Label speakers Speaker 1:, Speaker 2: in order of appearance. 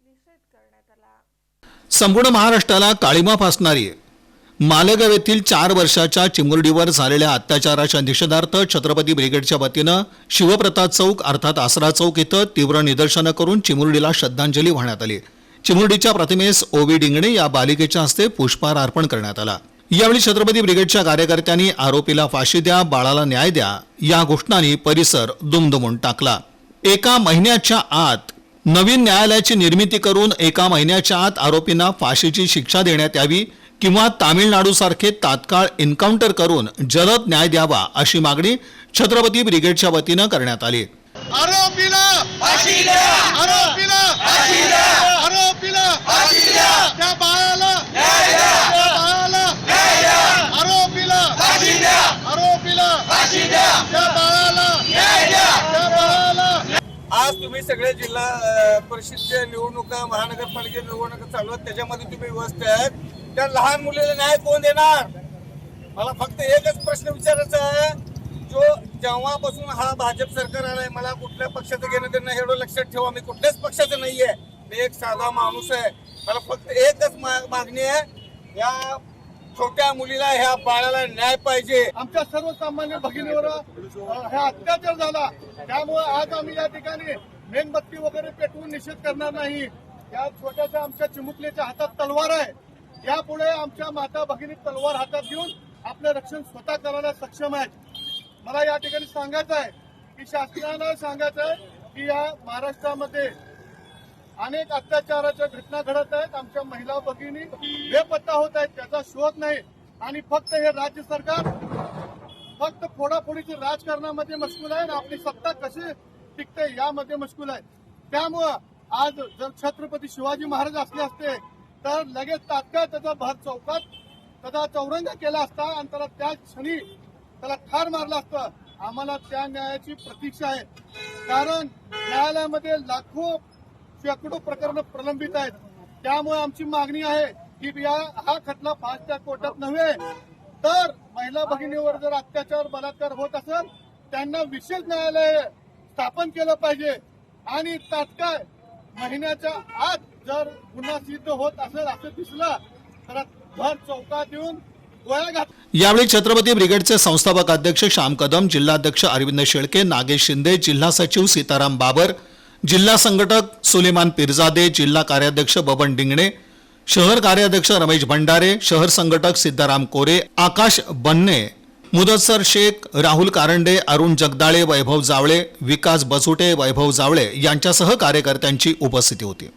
Speaker 1: निषेध करण्यात आला.
Speaker 2: संपूर्ण महाराष्ट्राला काळीमा फासणारी मालेगाव येथील चार वर्षाच्या चिमुरडीवर झालेल्या अत्याचाराच्या निषेधार्थ छत्रपती ब्रिगेडच्या वतीनं शिवप्रताप चौक अर्थात आसरा चौक इथं तीव्र निदर्शनं करून चिमुरडीला श्रद्धांजली वाहण्यात आली. चिमुरडीच्या प्रतिमेस ओवी डिंगणे या बालिकेच्या हस्ते पुष्पहार अर्पण करण्यात आला. यावेळी छत्रपती ब्रिगेडच्या कार्यकर्त्यांनी आरोपीला फाशी द्या बाळाला न्याय द्या या घोषणांनी परिसर दुमदुमून टाकला. एका महिन्याच्या आत नवीन न्यायालयाची निर्मिती करून एका महिन्याच्या आत आरोपींना फाशीची शिक्षा देण्यात यावी किंवा तामिळनाडूसारखे तात्काळ एन्काउंटर करून जलद न्याय द्यावा अशी मागणी छत्रपती ब्रिगेडच्या वतीनं करण्यात आली.
Speaker 3: आरोपीला फाशी द्या! आरोपीला फाशी द्या आरोपीला फाशी द्या त्या बाळाला न्याय द्या त्या बाळाला न्याय द्या आरोपीला फाशी द्या आरोपीला फाशी द्या त्या बाळाला न्याय द्या त्या बाळाला
Speaker 4: आज तुम्ही सगळे जिल्हा परिषदच्या निवडणुका महानगरपालिकेच्या निवडणुका चालू आहेत त्याच्यामध्ये तुम्ही व्यवस्थित आहेत. त्या लहान मुलीला न्याय कोण देणार? मला फक्त एकच प्रश्न विचारायचा आहे. जो जेव्हापासून हा भाजप सरकार आलाय मला कुठल्या पक्षाचं घेणं देणं एवढं लक्षात ठेवा. मी कुठल्याच पक्षाचं आहे मी एक साधा माणूस आहे. मला फक्त एकच मागणी आहे. या छोट्या मुलीला ह्या बाळाला न्याय पाहिजे.
Speaker 3: आमच्या सर्वसामान्य भगिनीवर हा अत्याचार झाला. त्यामुळे आज आम्ही या ठिकाणी मेणबत्ती वगैरे पेटवून निषेध करणार नाही. या छोट्याशा आमच्या चिमुकलीच्या हातात तलवार आहे. यापुढे आमच्या माता भगिनी तलवार हातात घेऊन आपलं रक्षण स्वतः करायला सक्षम आहेत. मला या ठिकाणी सांगायचं आहे की शासनानं सांगायचं आहे की या महाराष्ट्रामध्ये अनेक अत्याचाराच्या घटना घडत आहेत. आमच्या महिला भगिनी बेपत्ता होत आहेत. त्याचा शोध नाही. आणि फक्त हे राज्य सरकार फक्त फोडाफोडीच्या राजकारणामध्ये मशगूल आहे आणि आपली सत्ता कशी टिकते यामध्ये मशगूल आहे. त्यामुळं आज जर छत्रपती शिवाजी महाराज असले असते तर लगेच तात्काळ त्याचा भर चौकात त्याचा चौरंग केला असता आणि त्याला त्या क्षणी त्याला ठार मारलं असतं. आम्हाला त्या न्यायाची प्रतीक्षा आहे. कारण न्यायालयामध्ये लाखो शेकडो प्रकरण प्रलंबित आहेत. त्यामुळे आमची मागणी आहे की या हा खटला फास्टच्या कोर्टात नव्हे तर महिला भगिनीवर जर अत्याचार बलात्कार होत असेल त्यांना विशेष न्यायालय स्थापन केलं पाहिजे. आणि तात्काळ महिन्याच्या आत जर गुन्हा सिद्ध होत असेल असं दिसलं तर भर चौकात येऊन
Speaker 2: यावेळी छत्रपती ब्रिगेडचे संस्थापक अध्यक्ष श्याम कदम जिल्हाध्यक्ष अरविंद शेळके नागेश शिंदे जिल्हा सचिव सीताराम बाबर जिल्हा संघटक सुलेमान पिरजादे जिल्हा कार्याध्यक्ष बबन डिंगणे शहर कार्याध्यक्ष रमेश भंडारे शहर संघटक सिद्धाराम कोरे आकाश बन्ने मुदतसर शेख राहुल कारंडे अरुण जगदाळे वैभव जावळे विकास बसुटे वैभव जावळे यांच्यासह कार्यकर्त्यांची उपस्थिती होती.